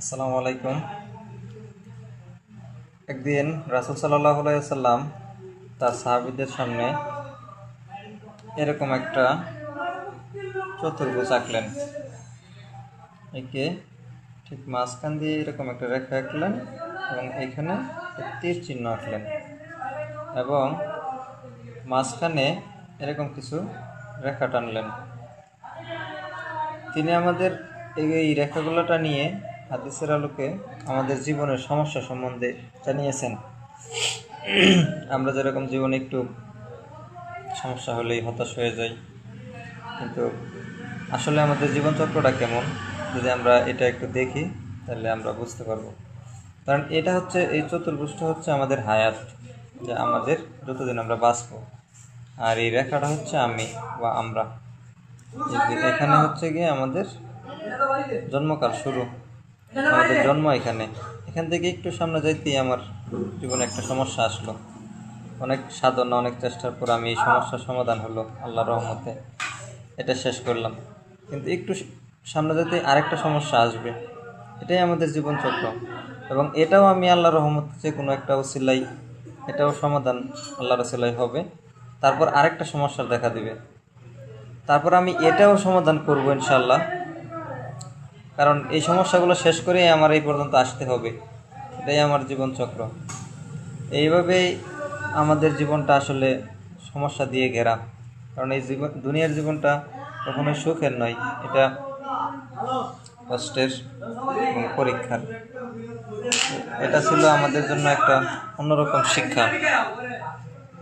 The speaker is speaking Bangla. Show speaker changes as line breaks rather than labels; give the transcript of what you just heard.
আসসালামু আলাইকুম। একদিন রাসুল সাল্লাম তার সাহাবিদের সামনে এরকম একটা চতুর্ভুজ আঁকলেন। একে ঠিক মাঝখান দিয়ে এরকম একটা রেখা আঁকলেন এবং এখানে তীর চিহ্ন আঁকলেন এবং মাঝখানে এরকম কিছু রেখা টানলেন। তিনি আমাদের এই রেখাগুলোটা নিয়ে হাদিসের আলোকে আমাদের জীবনের সমস্যা সম্বন্ধে জানিয়েছেন। আমরা যেরকম জীবনে একটু সমস্যা হলেই হতাশ হয়ে যাই, কিন্তু আসলে আমাদের জীবনচক্রটা কেমন? যদি আমরা এটা একটু দেখি, তাহলে আমরা বুঝতে পারব। কারণ এটা হচ্ছে, এই চতুর্ভুজটা হচ্ছে আমাদের হায়াত, যে আমাদের যতদিন আমরা বাঁচবো। আর এই রেখাটা হচ্ছে আমি বা আমরা। এখানে হচ্ছে গিয়ে আমাদের জন্মকাল শুরু। আমাদের জন্ম এখানে। এখান থেকে একটু সামনে যাইতেই আমার জীবনে একটা সমস্যা আসলো। অনেক সাধনা অনেক চেষ্টার পর আমি এই সমস্যার সমাধান হলো আল্লাহ রহমতে। এটা শেষ করলাম। কিন্তু একটু সামনে যেতে আরেকটা সমস্যা আসবে। এটাই আমাদের জীবনচক্র। এবং এটাও আমি আল্লাহ রহমত যে কোনো একটা ওসিলাই এটাও সমাধান আল্লাহর ওসিলাই হবে। তারপর আরেকটা সমস্যা দেখা দিবে। তারপর আমি এটাও সমাধান করব ইনশাল্লাহ কারণ এই সমস্যাগুলো শেষ করেই আমার এই পর্যন্ত আসতে হবে। এটাই আমার জীবনচক্র। এইভাবেই আমাদের জীবনটা আসলে সমস্যা দিয়ে ঘেরা। কারণ এই জীবন, দুনিয়ার জীবনটা কখনোই সুখের নয়, এটা কষ্টের পরীক্ষার। এটা ছিল আমাদের জন্য একটা অন্যরকম শিক্ষা।